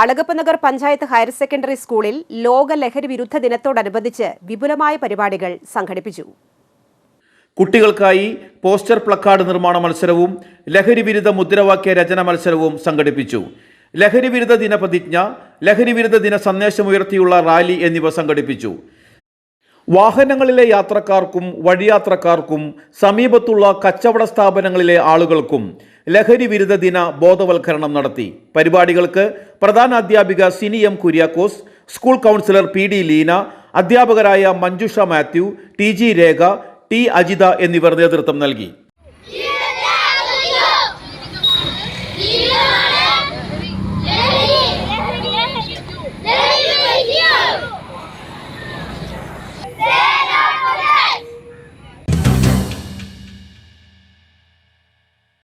Alagappanagar panchayat higher secondary സ്കൂളിൽ ലോക ലഹരി വിരുദ്ധ ദിനത്തോടനുബന്ധിച്ച് വിപുലമായ പരിപാടികൾ സംഘടിപ്പിച്ചു. കുട്ടികൾക്കായി പോസ്റ്റർ പ്ലക്കാർഡ് നിർമ്മാണ മത്സരവും ലഹരി വിരുദ്ധ മുദ്രാവാക്യ രചന മത്സരവും സംഘടിപ്പിച്ചു. ലഹരി വിരുദ്ധ ദിന പ്രതിജ്ഞ ലഹരി വിരുദ്ധ ദിന സന്ദേശമുയർത്തിയുള്ള റാലി എന്നിവ സംഘടിപ്പിച്ചു. വാഹനങ്ങളിലെ യാത്രക്കാർക്കും വഴിയാത്രക്കാർക്കും സമീപത്തുള്ള കച്ചവട സ്ഥാപനങ്ങളിലെ ആളുകൾക്കും ലഹരി വിരുദ്ധ ദിന ബോധവൽക്കരണം നടത്തി. പരിപാടികൾക്ക് പ്രധാന അധ്യാപിക Sini M Kuriakose school counsellor P D Leena അധ്യാപകരായ Manjusha Mathew T G Rekha T Ajitha എന്നിവർ നേതൃത്വം നൽകി.